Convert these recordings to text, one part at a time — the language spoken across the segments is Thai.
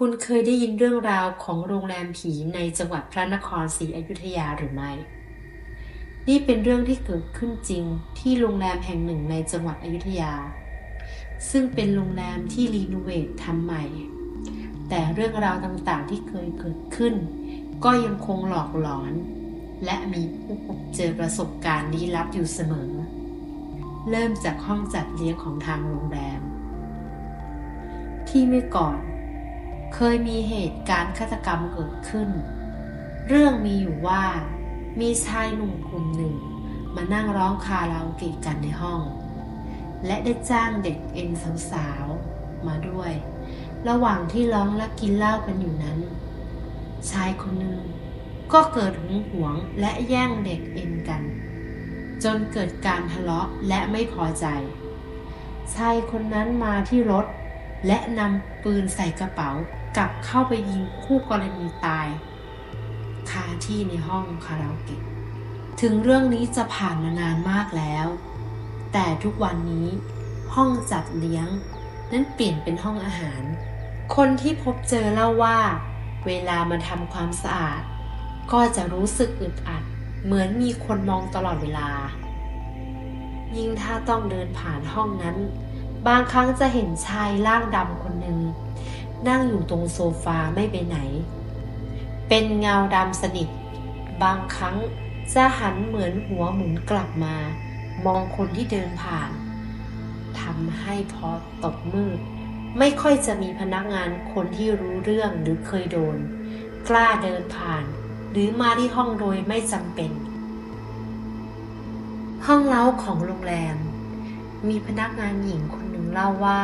คุณเคยได้ยินเรื่องราวของโรงแรมผีในจังหวัดพระนครศรีอยุธยาหรือไม่ นี่เป็นเรื่องที่เกิดขึ้นจริงที่โรงแรมแห่งหนึ่งในจังหวัดอยุธยา ซึ่งเป็นโรงแรมที่รีโนเวททำใหม่ แต่เรื่องราวต่างๆที่เคยเกิดขึ้น ก็ยังคงหลอกหลอน และมีผู้พบเจอประสบการณ์ลี้ลับอยู่เสมอ เริ่มจากห้องจัดเลี้ยงของทางโรงแรม ที่เมื่อก่อน เคยมีเหตุการณ์ฆาตกรรมเกิดขึ้น เรื่องมีอยู่ว่า มีชายหนุ่มกลุ่มหนึ่ง มานั่งร้องคาราโอเกะกันในห้อง และได้จ้างเด็กเอ็นสาวๆ มาด้วย ระหว่างที่ร้องและกินเหล้ากันอยู่นั้น ชายคนหนึ่งก็เกิดหึงหวงและแย่งเด็กเอ็นกัน จนเกิดการทะเลาะและไม่พอใจ ชายคนนั้นมาที่รถ และนำปืนใส่กระเป๋ากลับเข้าไปยิงคู่กรณีตายคาที่ในห้องคาราโอเกะถึงเรื่องนี้จะผ่านมานานมากแล้ว แต่ทุกวันนี้ห้องจัดเลี้ยง นั้นเปลี่ยนเป็นห้องอาหาร คนที่พบเจอเล่าว่า เวลามาทำความสะอาด ก็จะรู้สึกอึดอัด เหมือนมีคนมองตลอดเวลา ยิ่งถ้าต้องเดินผ่านห้องนั้น บางครั้งจะเห็นชายร่างดำคนหนึ่งนั่งอยู่ตรงโซฟาไม่ไปไหน เป็นเงาดำสนิท บางครั้งจะหันเหมือนหัวหมุนกลับมา มองคนที่เดินผ่านทำให้พอตกมืด ไม่ค่อยจะมีพนักงานคนที่รู้เรื่องหรือเคยโดน กล้าเดินผ่าน หรือมาที่ห้องโดยไม่จำเป็น ห้องเล้าของโรงแรม มีพนักงานหญิงคน เล่าว่า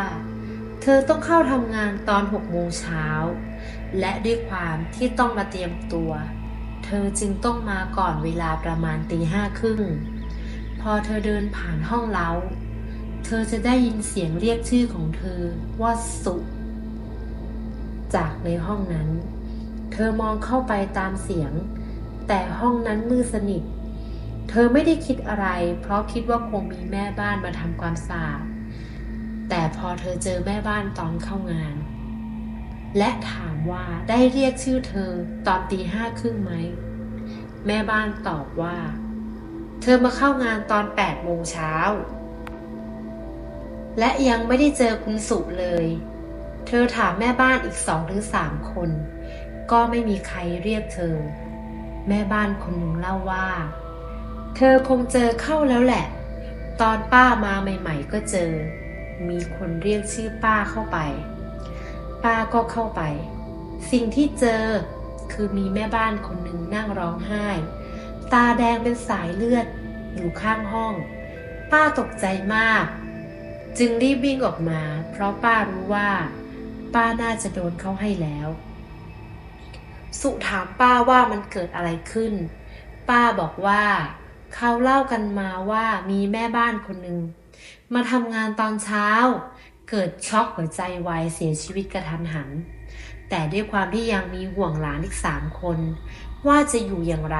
เธอต้องเข้าทำงานตอนหกโมงเช้า และด้วยความที่ต้องมาเตรียมตัว เธอจึงต้องมาก่อนเวลาประมาณตีห้าครึ่ง พอเธอเดินผ่านห้องเล้า เธอจะได้ยินเสียงเรียกชื่อของเธอว่าสุจากในห้องนั้น เธอมองเข้าไปตามเสียง แต่ห้องนั้นมืดสนิท เธอไม่ได้คิดอะไร เพราะคิดว่าคงมีแม่บ้านมาทำความสะอาด แต่พอเธอเจอแม่บ้านตอนเข้างาน และถามว่าได้เรียกชื่อเธอตอนตีห้าครึ่งไหม แม่บ้านตอบว่า เธอมาเข้างานตอนแปดโมงเช้า และยังไม่ได้เจอคุณสุเลย เธอถามแม่บ้านอีกสองหรือสามคน ก็ไม่มีใครเรียกเธอ แม่บ้านคนหนึ่งเล่าว่า เธอคงเจอเข้าแล้วแหละ ตอนป้ามาใหม่ ๆ ก็เจอ มีคนเรียกชื่อป้าเข้าไป ป้าก็เข้าไป สิ่งที่เจอคือมีแม่บ้านคนหนึ่งนั่งร้องไห้ ตาแดงเป็นสายเลือดอยู่ข้างห้อง ป้าตกใจมาก จึงรีบวิ่งออกมา เพราะป้ารู้ว่า ป้าน่าจะโดนเขาให้แล้ว สุถามป้าว่ามันเกิดอะไรขึ้น ป้าบอกว่า เขาเล่ากันมาว่ามีแม่บ้านคนหนึ่ง มาทำงานตอนเช้า เกิดช็อกหัวใจวายเสียชีวิตกระทันหัน แต่ด้วยความที่ยังมีห่วงหลานอีกสามคน ว่าจะอยู่อย่างไร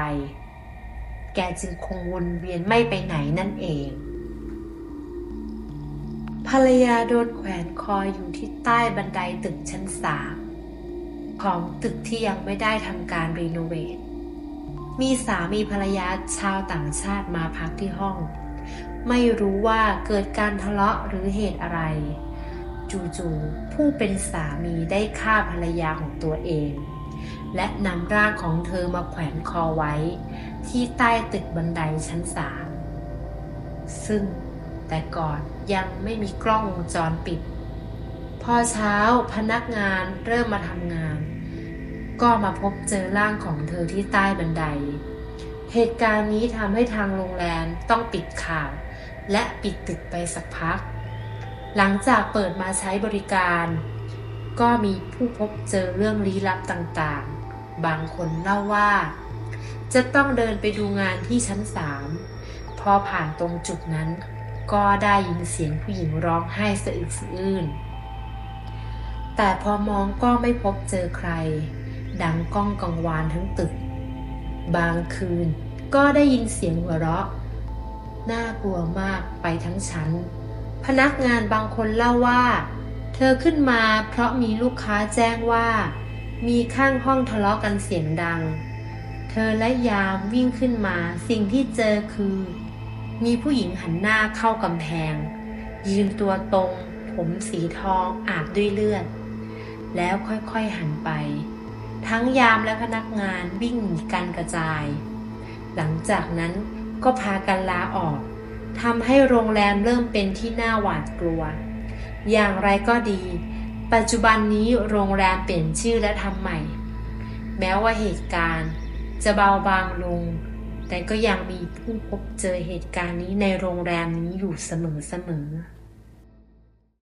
แกจึงคงวนเวียนไม่ไปไหนนั่นเอง ภรรยาโดนแขวนคออยู่ที่ใต้บันไดตึกชั้นสามของตึกที่ยังไม่ได้ทำการรีโนเวทมีสามีภรรยาชาวต่างชาติมาพักที่ห้อง ไม่รู้ว่าเกิดการทะเลาะหรือเหตุอะไร จู่ๆผู้เป็นสามีได้ฆ่าภรรยาของตัวเอง และนำร่างของเธอมาแขวนคอไว้ ที่ใต้ตึกบันไดชั้นสามซึ่งแต่ก่อนยังไม่มีกล้องวงจรปิด พอเช้าพนักงานเริ่มมาทำงาน ก็มาพบเจอร่างของเธอที่ใต้บันได เหตุการณ์นี้ทำให้ทางโรงแรมต้องปิดข่าว และปิดตึกไปสักพัก หลังจากเปิดมาใช้บริการ ก็มีผู้พบเจอเรื่องลี้ลับต่างๆ บางคนเล่าว่า จะต้องเดินไปดูงานที่ชั้นสามพอผ่านตรงจุดนั้น ก็ได้ยินเสียงผู้หญิงร้องไห้สะอึกสะอื้นแต่พอมองก็ไม่พบเจอใคร ดังก้องกังวานทั้งตึก บางคืนก็ได้ยินเสียงหัวเราะ น่ากลัวมากไปทั้งชั้น พนักงานบางคนเล่าว่า เธอขึ้นมาเพราะมีลูกค้าแจ้งว่า มีข้างห้องทะเลาะกันเสียงดัง เธอและยามวิ่งขึ้นมาสิ่งที่เจอคือ มีผู้หญิงหันหน้าเข้ากำแพง ยืนตัวตรง ผมสีทองอาบด้วยเลือด แล้วค่อยๆหันไป ทั้งยามและพนักงานวิ่งหนีกันกระจาย หลังจากนั้น ก็พากันลาออกทำให้โรงแรมเริ่มเป็นที่น่าหวาดกลัว อย่างไรก็ดี ปัจจุบันนี้โรงแรมเปลี่ยนชื่อและทำใหม่ แม้ว่าเหตุการณ์จะเบาบางลง แต่ก็ยังมีผู้พบเจอเหตุการณ์นี้ในโรงแรมนี้อยู่เสมอๆ